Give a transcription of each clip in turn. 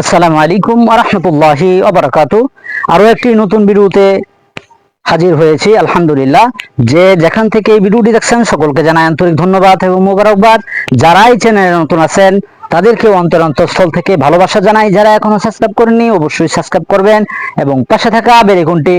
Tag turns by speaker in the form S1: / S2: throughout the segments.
S1: আসসালামু আলাইকুম রহমতুল্লাহি অবরাকাত আরও একটি নতুন ভিডিওতে হাজির হয়েছি, আলহামদুলিল্লাহ। যে যেখান থেকে এই ভিডিওটি দেখছেন, সকলকে জানাই আন্তরিক ধন্যবাদ এবং মোবারকবাদ। যারা এই চ্যানেলে নতুন আছেন, তাদেরকেও অন্তর অন্তঃস্থল থেকে ভালোবাসা জানাই। যারা এখনও সাবস্ক্রাইব করেননি, অবশ্যই সাবস্ক্রাইব করবেন এবং পাশে থাকা বেরেগুনটি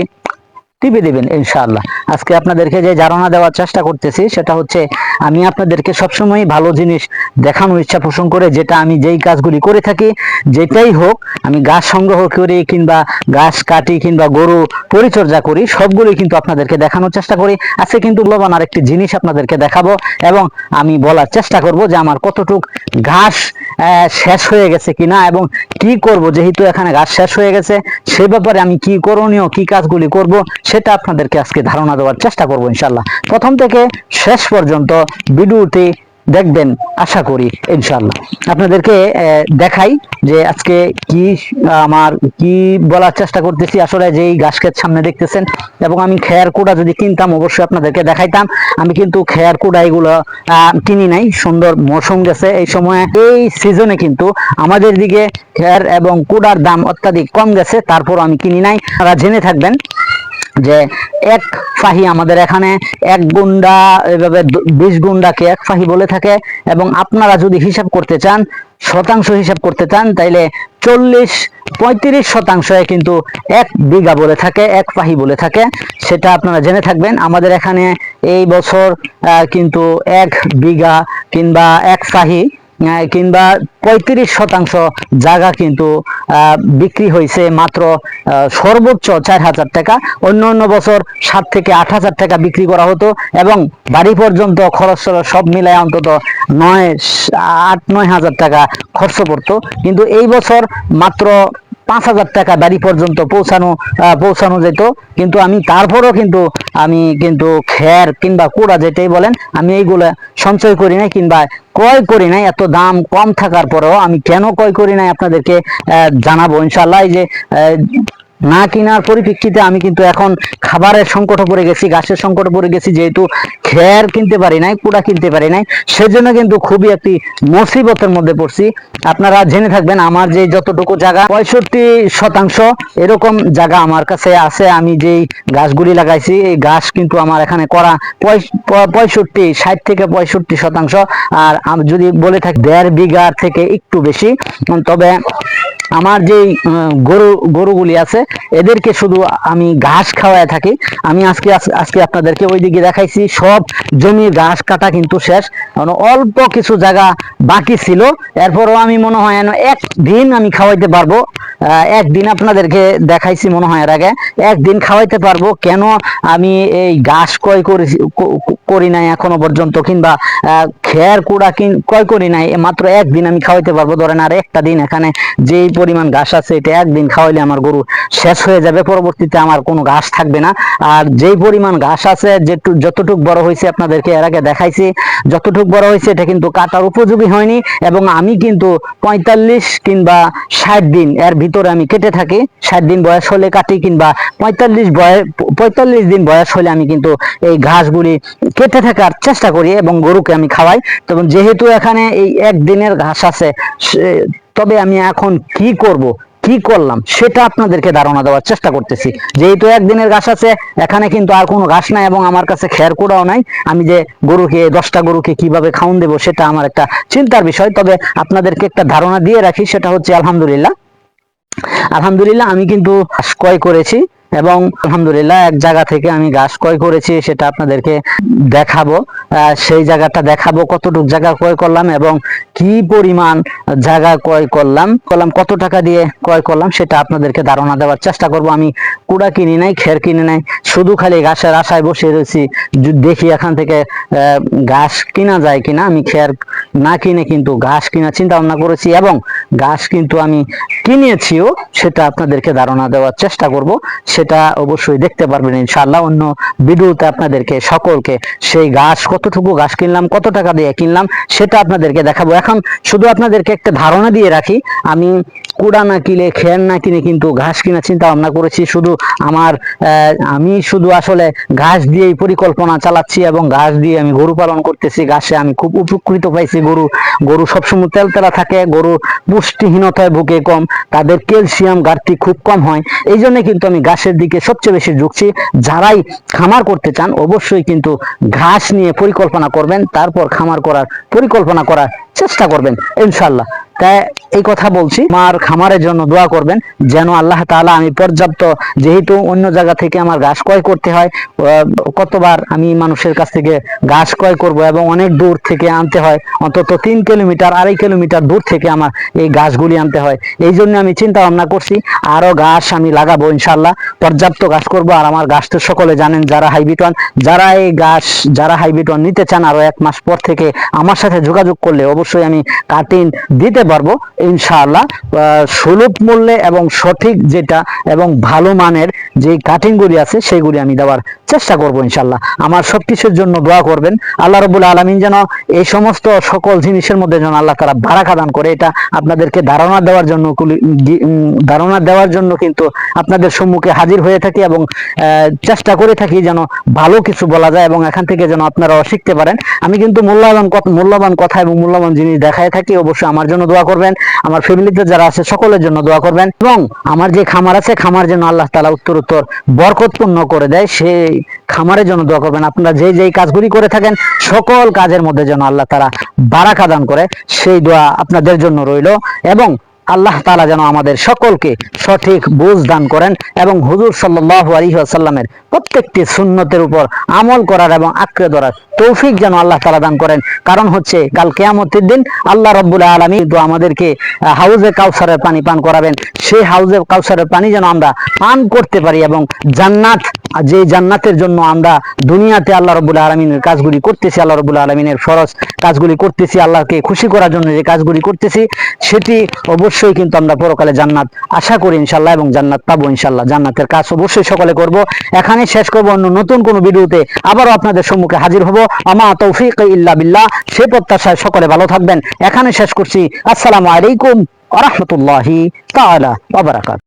S1: টিপে দিবেন, ইনশাআল্লাহ। আজকে আপনাদেরকে যে ধারণা দেওয়ার চেষ্টা করতেছি, সেটা হচ্ছে আমি আপনাদেরকে সবসময় ভালো জিনিস দেখানোর ইচ্ছা পোষণ করে যেটা আমি যেই কাজগুলি করে থাকি, যেটাই হোক, আমি গাছ সংগ্রহ করি কিংবা গাছ কাটি কিংবা গরু পরিচর্যা করি, সবগুলোই কিন্তু আপনাদেরকে দেখানোর চেষ্টা করি। আজকে কিন্তু মূল্যবান আরেকটি জিনিস আপনাদেরকে দেখাবো এবং আমি বলার চেষ্টা করব যে আমার কতটুক ঘাস শেষ হয়ে গেছে কিনা এবং কি করব, যেহেতু এখানে ঘাস শেষ হয়ে গেছে, সে ব্যাপারে আমি কি করণীয়, কি কাজগুলি করব সেটা আপনাদেরকে আজকে ধারণা দেওয়ার চেষ্টা করব ইনশাল্লাহ প্রথম থেকে শেষ পর্যন্ত ভিডিওটি দেখবেন, আশা করি ইনশাল্লাহ আপনাদেরকে দেখাই যে আজকে কি, আমার কি বলার চেষ্টা করতেছি। আসলে যেই ঘাস ক্ষেত সামনে দেখতেছেন এবং আমি খেয়ার কুড়া যদি কিনতাম, অবশ্যই আপনাদেরকে দেখাইতাম। আমি কিন্তু খেয়ার কুড়া এগুলো কিনি নাই। সুন্দর মৌসুম গেছে এই সময়ে। এই সিজনে কিন্তু আমাদের দিকে খেয়ার এবং কুড়ার দাম অত্যাধিক কম গেছে তারপর আমি কিনি নাই। আপনারা জেনে থাকবেন যে এক ফাহি আমাদের এখানে এক গুন্ডা এভাবে বিশ গুন্ডাকে এক ফাহি বলে থাকে এবং আপনারা যদি হিসাব করতে চান শতাংশ হিসাব করতে চান তাইলে চল্লিশ পঁয়ত্রিশ শতাংশে কিন্তু এক বিঘা বলে থাকে এক ফাহি বলে থাকে। সেটা আপনারা জেনে থাকবেন। আমাদের এখানে এই বছর কিন্তু এক বিঘা কিংবা এক আহ, কিংবা পঁয়ত্রিশ শতাংশ জায়গা কিন্তু বিক্রি হয়েছে মাত্র সর্বোচ্চ চার হাজার টাকা। অন্য অন্য বছর সাত থেকে আট হাজার টাকা বিক্রি করা হতো এবং বাড়ি পর্যন্ত খরচ সব মিলায় অন্তত নয়, আট, নয় হাজার টাকা খরচ পড়তো। কিন্তু এই বছর মাত্র পাঁচ হাজার টাকা বাড়ি পর্যন্ত পৌঁছানো পৌঁছানো যেত। কিন্তু আমি তারপরও কিন্তু আমি কিন্তু খের কিংবা কুড়া যেটাই বলেন, আমি এইগুলো সঞ্চয় করি নাই কিংবা ক্রয় করি নাই। এত দাম কম থাকার পরেও আমি কেন ক্রয় করি নাই আপনাদেরকে জানাব। ইনশাল্লাহ যে না কেনার পরিপ্রেক্ষিতে আমি কিন্তু এখন খাবারের সংকটে পড়ে গেছি, গাছের সংকটে পড়ে গেছি, যেহেতু খের কিনতে পারি নাই, কুড়া কিনতে পারি নাই, সেজন্য কিন্তু খুবই একটি মুসিবতের মধ্যে পড়ছি। আপনারা জেনে থাকবেন, আমার যে যতটুকু জায়গা, পঁয়ষট্টি শতাংশ এরকম জায়গা আমার কাছে আছে। আমি যেই গাছগুলি লাগাইছি, এই গাছ কিন্তু আমার এখানে করা পঁয়ষট্টি, ষাট থেকে পঁয়ষট্টি শতাংশ। আর যদি বলে থাকি, দেড় বিঘা থেকে একটু বেশি। তবে আমার যেই গরু, গরুগুলি আছে, এদেরকে শুধু আমি ঘাস খাওয়ায় থাকি। আমি আজকে আজকে আপনাদেরকে ওইদিকে দেখাইছি, সব জমির ঘাস কাটা কিন্তু শেষ। কারণ অল্প কিছু জায়গা বাকি ছিল, এরপরও আমি মনে হয় যেন একদিন আমি খাওয়াইতে পারব। একদিন আপনাদেরকে দেখাইছি মনে হয় এর আগে, একদিন খাওয়াইতে পারব। কেন আমি এই ঘাস ক্রয় করেছি, ক- ক- করি নাই এখনও পর্যন্ত, কিংবা খের কুড়া কিন, ক্রয় করি নাই মাত্র একদিন আমি খাওয়াইতে পারব। ধরেন আর একটা দিন এখানে যেই পরিমাণ ঘাস আছে, এটা একদিন খাওয়াইলে আমার গরু শেষ হয়ে যাবে, পরবর্তীতে আমার কোনো ঘাস থাকবে না। আর যেই পরিমাণ ঘাস আছে যতটুক বড় হয়েছে আপনাদেরকে এর আগে দেখাইছি, যতটুক বড় হয়েছে, এটা কিন্তু কাটার উপযোগী হয়নি, এবং আমি কিন্তু পঁয়তাল্লিশ কিংবা ষাট দিন এর ভিতরে আমি কেটে থাকি। ষাট দিন বয়স হলে কাটি কিংবা পঁয়তাল্লিশ বয়স পঁয়তাল্লিশ দিন বয়স হলে আমি কিন্তু এই ঘাসগুলি কেটে থাকার চেষ্টা করি এবং গরুকে আমি খাওয়াই। তখন যেহেতু এখানে এই একদিনের ঘাস আছে তবে আমি এখন কি করব, কি করলাম, সেটা আপনাদেরকে ধারণা দেওয়ার চেষ্টা করতেছি। যেহেতু একদিনের ঘাস আছে, এখানে কিন্তু আর কোনো ঘাস নাই এবং আমার কাছে খের কোড়াও নাই। আমি যে গরুকে, দশটা গরুকে কীভাবে খাওন দেবো, সেটা আমার একটা চিন্তার বিষয়। তবে আপনাদেরকে একটা ধারণা দিয়ে রাখি, সেটা হচ্ছে আলহামদুলিল্লাহ। আলহামদুলিল্লাহ, আমি কিন্তু ক্রয় করেছি। এবং আলহামদুলিল্লাহ এক জায়গা থেকে আমি গাছ ক্রয় করেছি, সেটা আপনাদেরকে দেখাবো। সেই জায়গাটা দেখাবো কতটুকু জায়গা ক্রয় করলাম এবং কি পরিমাণ জায়গা ক্রয় করলাম করলাম কত টাকা দিয়ে ক্রয় করলাম, সেটা আপনাদেরকে ধারণা দেওয়ার চেষ্টা করব। আমি কুড়া কিনি নাই, খের কিনে নাই শুধু খালি ঘাসের আশায় বসে রয়েছি দেখি এখান থেকে ঘাস কিনা যায় কিনা, আমি খের না কিনে কিন্তু ঘাস কিনা চিন্তা ভাবনা করেছি এবং ঘাস কিন্তু আমি কিনেছিও, সেটা আপনাদেরকে ধারণা দেওয়ার চেষ্টা করব, সেটা অবশ্যই দেখতে পারবেন ইনশাআল্লাহ। অন্য ভিডিওতে আপনাদেরকে সকলকে সেই গাছ, কতটুকু গাছ কিনলাম, কত টাকা দিয়ে কিনলাম, সেটা আপনাদেরকে দেখাবো। এখন শুধু আপনাদেরকে একটা ধারণা দিয়ে রাখি, আমি কুড়া না কিনে খেয়ার না কিনে কিন্তু ঘাস কিনা চিন্তা ভাবনা করেছি, শুধু আমার আমি শুধু আসলে ঘাস দিয়েই পরিকল্পনা চালাচ্ছি এবং ঘাস দিয়ে আমি গরু পালন করতেছি। ঘাসে আমি খুব উপকৃত পাইছি গরু। গরু সবসময় তেলতেলা থাকে, গরু পুষ্টিহীনতায় ভুগে কম, তাদের ক্যালসিয়াম ঘাটতি খুব কম হয়। এই জন্য কিন্তু আমি ঘাসের দিকে সবচেয়ে বেশি ঝুঁকছি। যারাই খামার করতে চান, অবশ্যই কিন্তু ঘাস নিয়ে পরিকল্পনা করবেন, তারপর খামার করার পরিকল্পনা করার চেষ্টা করবেন ইনশাল্লাহ তাই এই কথা বলছি আমার খামারের জন্য দোয়া করবেন, যেন আল্লাহ তাআলা আমি পর্যাপ্ত, যেহেতু অন্য জায়গা থেকে আমার ঘাস ক্রয় করতে হয় কতবার আমি মানুষের কাছ থেকে ঘাস ক্রয় করব এবং অনেক দূর থেকে আনতে হয়, অন্তত তিন কিলোমিটার, আড়াই কিলোমিটার দূর থেকে আমার এই ঘাসগুলি আনতে হয়। এই জন্য আমি চিন্তা ভাবনা করছি, আরও ঘাস আমি লাগাবো ইনশাল্লাহ পর্যাপ্ত ঘাস করব, আর আমার ঘাস তো সকলে জানেন, যারা হাইব্রিড যারা এই ঘাস, যারা হাইব্রিড নিতে চান, আরও এক মাস পর থেকে আমার সাথে যোগাযোগ করলে অবশ্যই আমি কাটিং দিতে পারব, ইনশাআল্লাহ। সুলভ মূল্যে এবং সঠিক যেটা এবং ভালো মানের যে কাটিংগুলি আছে সেগুলি আমি দেওয়ার চেষ্টা করব, ইনশাআল্লাহ। আমার সবকিছুর জন্য দোয়া করবেন। আল্লাহ রবুল আলমিন যেন এই সমস্ত সকল জিনিসের মধ্যে যেন আল্লাহ তারা বারাকা দান করে। এটা আপনাদেরকে ধারণা দেওয়ার জন্য ধারণা দেওয়ার জন্য কিন্তু আপনাদের সম্মুখে হাজির হয়ে থাকি এবং চেষ্টা করে থাকি যেন ভালো কিছু বলা যায় এবং এখান থেকে যেন আপনারাও শিখতে পারেন। আমি কিন্তু মূল্যবান মূল্যবান কথা এবং মূল্যবান জিনিস দেখায় থাকি, অবশ্যই আমার জন্য দোয়া করবেন। আমার ফ্যামিলিতে যারা আছে, সকলের জন্য দোয়া করবেন। এবং আমার যে খামার আছে, খামার যেন আল্লাহ তালা উত্তর উত্তর বরকতপূর্ণ করে দেয়, সেই খামারের জন্য দোয়া করবেন। আপনারা যে যেই কাজগুলি করে থাকেন, সকল কাজের মধ্যে যেন আল্লাহ তারা বারাকা দান করে, সেই দোয়া আপনাদের জন্য রইল। এবং আল্লাহ তালা যেন আমাদের সকলকে সঠিক বুঝ দান করেন এবং হুজুর সাল্লাল্লাহু আলাইহি ওয়াসাল্লামের প্রত্যেকটি সুন্নতের উপর আমল করার এবং আঁকড়ে ধরার তৌফিক যেন আল্লাহ তালা দান করেন। কারণ হচ্ছে, কাল কিয়ামতের দিন আল্লাহ রাব্বুল আলামিন তো আমাদেরকে হাউজে কাউসারের পানি পান করাবেন। সেই হাউজে কাউসারের পানি যেন আমরা পান করতে পারি এবং জান্নাত যে জান্নাতের জন্য আমরা দুনিয়াতে আল্লাহ রবুল আলমিনের কাজগুলি করতেছি, আল্লাহ রবুল আলমিনের ফরজ কাজগুলি করতেছি, আল্লাহকে খুশি করার জন্য যে কাজগুলি করতেছি, সেটি অবশ্যই কিন্তু আমরা পরকালে জান্নাত আশা করি ইনশাল্লাহ এবং জান্নাত পাবো ইনশাল্লাহ জান্নাতের কাজ অবশ্যই সকলে করব। এখানে শেষ করব, অন্য নতুন কোন ভিডিওতে আবারও আপনাদের সম্মুখে হাজির হব। আমা তৌফিক ইল্লা বিল্লাহ। সে প্রত্যাশায় সকলে ভালো থাকবেন। এখানে শেষ করছি। আসসালামু আলাইকুম আ রহমতুল্লাহি তাআলা ওয়া বারাকাতুহু।